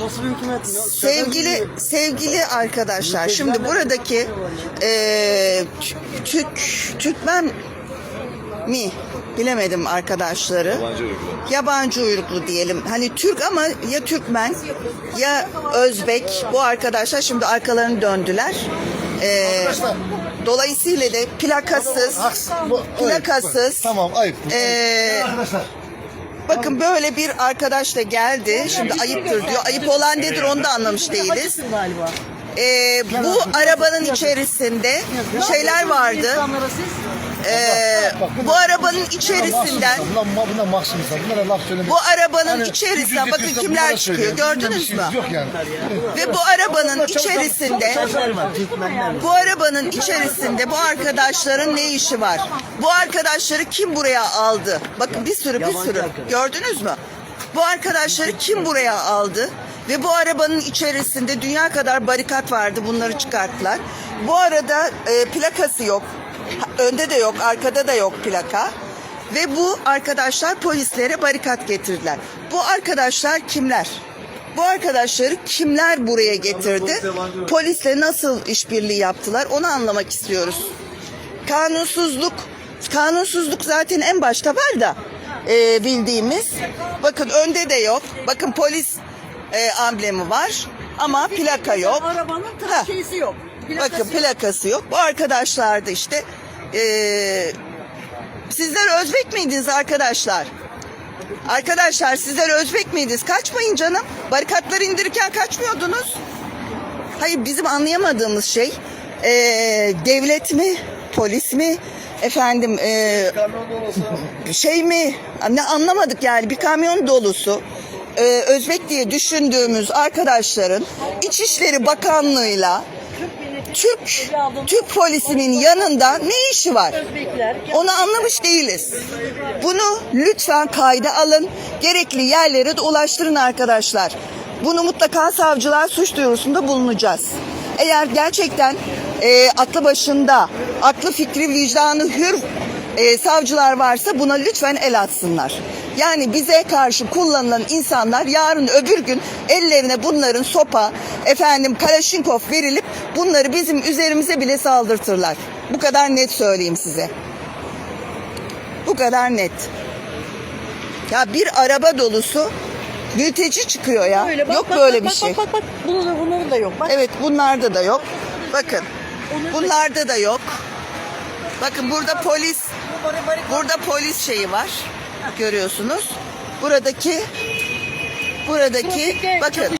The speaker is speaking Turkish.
Nasıl hükümet? Sevgili sevgili arkadaşlar, şimdi buradaki eee Türk Türkmen mi bilemedim arkadaşları. Yabancı uyruklu. Yabancı uyruklu diyelim. Hani Türk ama ya Türkmen ya Özbek. Bu arkadaşlar şimdi arkalarını döndüler. Eee, dolayısıyla da plakasız, Bu- plakasız. Tamam ayıp. Eee Arkadaşlar. Bakın böyle bir arkadaş da geldi. Şimdi ayıptır diyor. Ayıp olan nedir onu da anlamış değiliz. galiba. Ee, bu arabanın içerisinde şeyler vardı. İnsanlara siz Ee, bu arabanın içerisinden Bunlar, bunlar, bunlar mahsumlar. Bunlara laf söyleme. bu arabanın Hani içerisinden bakın kimler çıkıyor. Gördünüz mü? işimiz Yok yani. Ve bu arabanın içerisinde bu arabanın içerisinde bu arkadaşların ne işi var? Bu arkadaşları kim buraya aldı? Bakın bir sürü bir sürü. Gördünüz mü? Bu arkadaşları kim buraya aldı? Ve bu arabanın içerisinde dünya kadar barikat vardı. Bunları çıkarttılar. Bu arada e, plakası yok. Önde de yok, arkada da yok plaka. Ve bu arkadaşlar polislere barikat getirdiler. Bu arkadaşlar kimler? Bu arkadaşları kimler buraya getirdi? Polisle nasıl işbirliği yaptılar? Onu anlamak istiyoruz. Kanunsuzluk, kanunsuzluk zaten en başta var da e, bildiğimiz. Bakın önde de yok. Bakın polis e, amblemi var ama plaka yok. Arabanın Ha. şeysi yok. Plakası Bakın plakası yok. Bu arkadaşlar da işte e, sizler Özbek miydiniz arkadaşlar? Arkadaşlar sizler Özbek miydiniz? Kaçmayın canım. Barikatları indirirken kaçmıyordunuz. Hayır bizim anlayamadığımız şey e, devlet mi, polis mi, efendim e, şey mi ne anlamadık yani bir kamyon dolusu e, Özbek diye düşündüğümüz arkadaşların İçişleri Bakanlığı'yla Türk Türk polisinin yanında ne işi var? Onu anlamış değiliz. Bunu lütfen kayda alın. Gerekli yerlere de ulaştırın arkadaşlar. Bunu mutlaka savcılar suç duyurusunda bulunacağız. Eğer gerçekten e, aklı başında, aklı fikri vicdanı hür e, savcılar varsa buna lütfen el atsınlar. Yani bize karşı kullanılan insanlar yarın öbür gün ellerine bunların sopa, efendim Kalaşinkov verilip bunları bizim üzerimize bile saldırtırlar. Bu kadar net söyleyeyim size. Bu kadar net. Ya bir araba dolusu mülteci çıkıyor ya. Böyle bak, yok bak, böyle bak, bir bak, şey. Bak bak bak. Bunun, bunların da yok. Bak. Evet bunlarda da yok. Bakın bunlarda da yok. Bakın burada polis burada polis şeyi var. Görüyorsunuz. Buradaki buradaki bakın